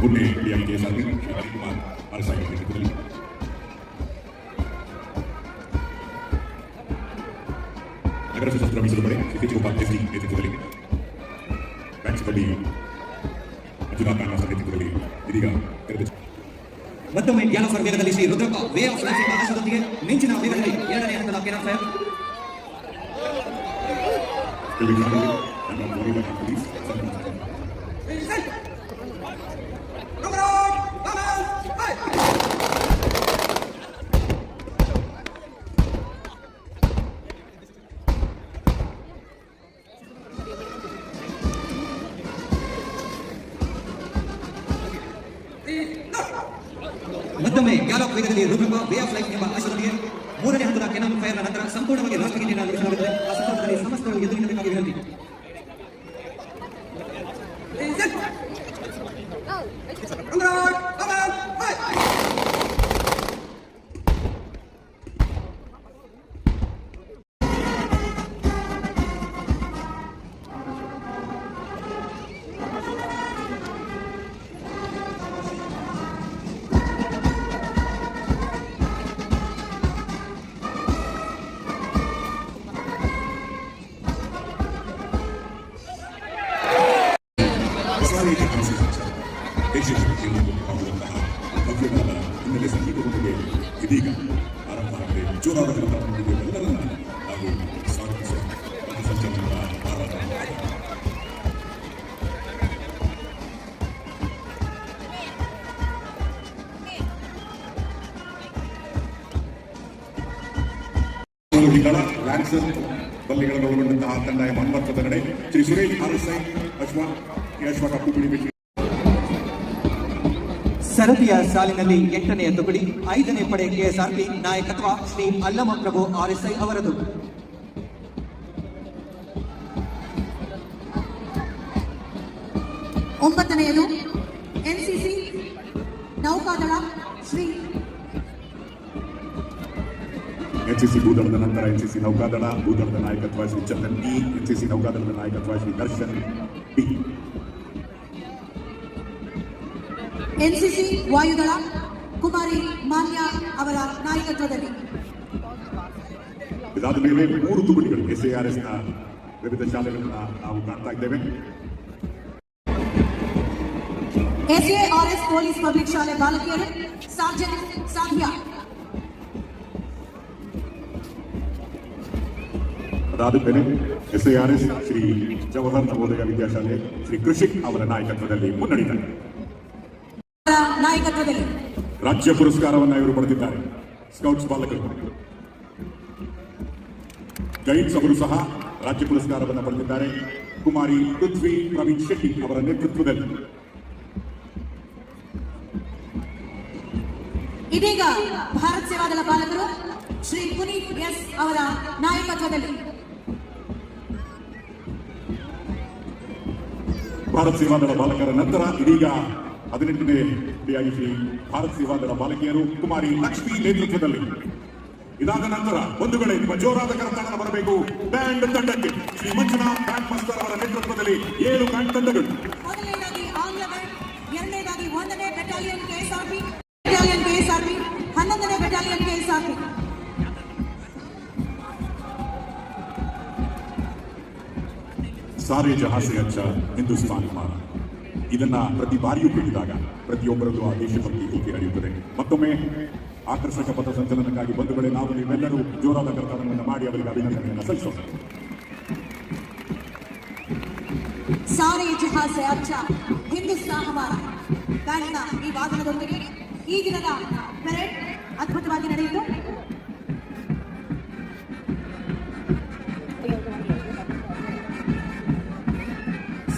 ಮತ್ತೊಮ್ಮೆ DM KSRP Shri Ravikumar ಅರಸಾಗಿ ನೇತೃತ್ವದಲ್ಲಿ ನಗರ ಸಶಸ್ತ್ರ ಮೀಸಲು ಪಡೆ ಶ್ರೀ ಗೋಪಾಲ್ ಎಸ್ಡಿ ನೇತೃತ್ವದಲ್ಲಿ ಬ್ಯಾಂಕ್ಸ್ನಲ್ಲಿ ಮಂಜುನಾಥ್ ನಾಗರಾಜ್ ನೇತೃತ್ವದಲ್ಲಿ ಇದೀಗ ತೆರೆದ ಮತ್ತೊಮ್ಮೆ ಜ್ಞಾನ ವೇಗದಲ್ಲಿ Shri Rudrappa way of life ಎಂಬ ಆಶಯದೊಂದಿಗೆ ಮಿಂಚಿನ ವೇಗದಲ್ಲಿ ಎರಡನೇ ಹಂತದ cannon fire television and on Florida police. ಮತ್ತೊಮ್ಮೆ ಗ್ಯಾಲಪ್ ವೇಗದಲ್ಲಿ ರೂಪಿರುವ ವೇ ಆಫ್ ಲೈಫ್ ಎಂಬ ಆಶಯದೊಂದಿಗೆ ಮೂರನೇ ಹಂತದ ಕೆನಾನ್ ಫೈರ್ನ ನಂತರ ಸಂಪೂರ್ಣವಾಗಿ ರಾಷ್ಟ್ರಗೀತೆಯನ್ನು ನಿರ್ವಹಿಸಲಾಗುತ್ತದೆ ಆ ಸಂದರ್ಭದಲ್ಲಿ ಸಮಸ್ತ ಎದುರಿನಬೇಕಾಗಿ 사람이 되게 감사합니다. ಸಾರಿಗೆ ದೇಶದ ಹಾಡುವಂತಹ ಭವ್ಯವಾದ ಹಿನ್ನೆಲೆ ಸಂಗೀತದೊಂದಿಗೆ ಇದೀಗ ಆರಂಭ ಆಗಿದೆ ಜೋರಾದ ಕಲಾವಿದರೊಂದಿಗೆ ಎಲ್ಲರನ್ನ ನಾವು ಸ್ವಾಗತಿಸುವ ಪಥಸಂಚಲನದ ಆರಂಭ ಹಿಗಳ ಲ್ಯಾನ್ಸರ್ ಬಲ್ಲಿಗಳನ್ನು ಒಳಗೊಂಡಂತಹ ತಂಡ ಮನ್ಮತ್ವದ ನಡೆ ಶ್ರೀ ಸುರೇಶ್ ಆರ್ಎಸ್ಐ ಅಶ್ವ ಅಶ್ವ ಕಪ್ಪು ಬಿಡಿ ಸರದಿಯ ಸಾಲಿನಲ್ಲಿ ಎಂಟನೆಯ ತುಕಡಿ ಐದನೇ ಪಡೆ ಕೆಎಸ್ಆರ್ಪಿ ನಾಯಕತ್ವ ಶ್ರೀ ಅಲ್ಲಮ ಪ್ರಭು ಆರ್ಎಸ್ಐ ಅವರದು. ಒಂಬತ್ತನೆಯದು ಎನ್ಸಿಸಿ ನೌಕಾದಳ ಶ್ರೀ ಎನ್ಸಿಸಿ ಭೂದಳದ ನಂತರ ಎನ್ಸಿಸಿ ನೌಕಾದಳ ಭೂದಳದ ನಾಯಕತ್ವ ಶ್ರೀ ಚಂದನ್ ಬಿ ಎನ್ಸಿಸಿ ನೌಕಾದಳದ ನಾಯಕತ್ವ ಶ್ರೀ ದರ್ಶನ್ ಬಿ. ಎನ್ಸಿಸಿ ವಾಯುದಳ ಕುಮಾರಿ ಮಾನ್ಯ ಅವರ ನಾಯಕತ್ವದಲ್ಲಿ ಇದಾದ ಮೇಲೆ ಮೂರು ತುಕಡಿಗಳು ಎಸ್ ಎ ಆರ್ ಎಸ್ ನ ವಿವಿಧ ಶಾಲೆಗಳನ್ನ ನಾವು ಕಾಣ್ತಾ ಇದ್ದೇವೆ ಎಸ್ಎಆರ್ಎಸ್ ಪೊಲೀಸ್ ಪಬ್ಲಿಕ್ ಶಾಲೆ ಬಾಲಕಿಯರು ಸಾರ್ಜೆಂಟ್ ಸಾಧ್ಯ ಅದಾದ ಮೇಲೆ S A R S Shri Jawahar Navodaya Vidyashale Shri Krishik ಅವರ ನಾಯಕತ್ವದಲ್ಲಿ ಮುನ್ನಡೆದಿದ್ದಾರೆ ಅವರ ನಾಯಕತ್ವದಲ್ಲಿ ರಾಜ್ಯ ಪುರಸ್ಕಾರವನ್ನ ಇವರು ಪಡೆದಿದ್ದಾರೆ. ಸ್ಕೌಟ್ಸ್ ಬಾಲಕರು ಗೈಡ್ಸ್ ಅವರು ಸಹ ರಾಜ್ಯ ಪುರಸ್ಕಾರವನ್ನು ಪಡೆದಿದ್ದಾರೆ. ಕುಮಾರಿ ಪೃಥ್ವಿ ಪ್ರವೀಣ್ ಶೆಟ್ಟಿ ಅವರ ನೇತೃತ್ವದಲ್ಲಿ. ಇದೀಗ ಭಾರತ್ ಸೇವಾದಳ ಬಾಲಕರು ಶ್ರೀ ಪುನೀತ್ ಎಸ್ ಅವರ ನಾಯಕತ್ವದಲ್ಲಿ. ಭಾರತ್ ಸೇವಾದಳ ಬಾಲಕರ ನಂತರ ಇದೀಗ ಹದಿನೆಂಟನೇ ಡಿಯಾಗಿ ಸಿ ಭಾರತ್ ಸೇವಾದಳ ಬಾಲಕಿಯರು ಕುಮಾರಿ ಲಕ್ಷ್ಮಿ ನೇತೃತ್ವದಲ್ಲಿ. ಇದಾದ ನಂತರ ಬಂಧುಗಳೇ ನಿಮ್ಮ ಜೋರಾದ ಕರತಾಡನ ಬರಬೇಕು. ಬ್ಯಾಂಡ್ ತಂಡಕ್ಕೆ ಶ್ರೀ ಮಂಜುನಾಥ್ ಬ್ಯಾಂಡ್ ಮಾಸ್ಟರ್ ಅವರ ನೇತೃತ್ವದಲ್ಲಿ ಏಳು ಬ್ಯಾಂಡ್ ತಂಡಗಳು. ಮೊದಲನೇದಾಗಿ ಆಂಗ್ಲ ಬ್ಯಾಂಡ್ ಎರಡನೇದಾಗಿ ಒಂದನೇ ಬೆಟಾಲಿಯನ್ ಕೆಎಸ್ಆರ್ಪಿ ಬೆಟಾಲಿಯನ್ ಕೆಎಸ್ಆರ್ಪಿ ಹನ್ನೊಂದನೇ ಬೆಟಾಲಿಯನ್ ಕೆಎಸ್ಆರ್ಪಿ ಸಾರಿ ಜಹಾಸಿ ಅಚ್ಚ ಹಿಂದೂಸ್ತಾನ್ ಹಮಾರ ಇದನ್ನ ಪ್ರತಿ ಬಾರಿಯೂ ಕೇಳಿದಾಗ ಪ್ರತಿಯೊಬ್ಬರಲ್ಲೂ ಆ ದೇಶಭಕ್ತಿ ಹೀಗೆ ಹರಿಯುತ್ತದೆ ಮತ್ತೊಮ್ಮೆ ಆಕರ್ಷಕ ಪಥ ಸಂಚಲನಕ್ಕಾಗಿ ಬಂಧುಗಳೇ ನಾವು ನೀವೆಲ್ಲರೂ ಜೋರಾದ ಕರ್ತವ್ಯವನ್ನು ಮಾಡಿ ಅವರಿಗೆ ಅಭಿನಂದನೆಯನ್ನು ಸಲ್ಲಿಸೋಣ. ಸಾರಿ ಇತಿಹಾಸ ಅಚ್ಚ, ಹಿಂದೂಸ್ತಾನ್ ಕಾರಣ ಈ ವಾದನದೊಂದಿಗೆ ಈ ದಿನದ ಪೆರೇಡ್ ಅದ್ಭುತವಾಗಿ ನಡೆಯಿತು.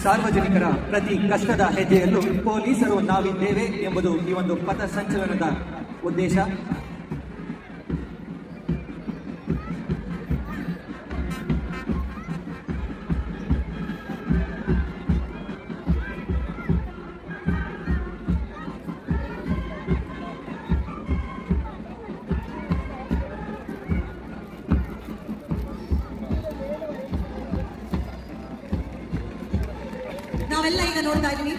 ಸಾರ್ವಜನಿಕರ ಪ್ರತಿ ಕಷ್ಟದ ಹೆಜ್ಜೆಯಲ್ಲೂ ಪೊಲೀಸರು ನಾವಿದ್ದೇವೆ ಎಂಬುದು ಈ ಒಂದು ಪಥ ಸಂಚಲನದ ಉದ್ದೇಶ. ನೋಡ್ತಾ ಇದ್ದೀವಿ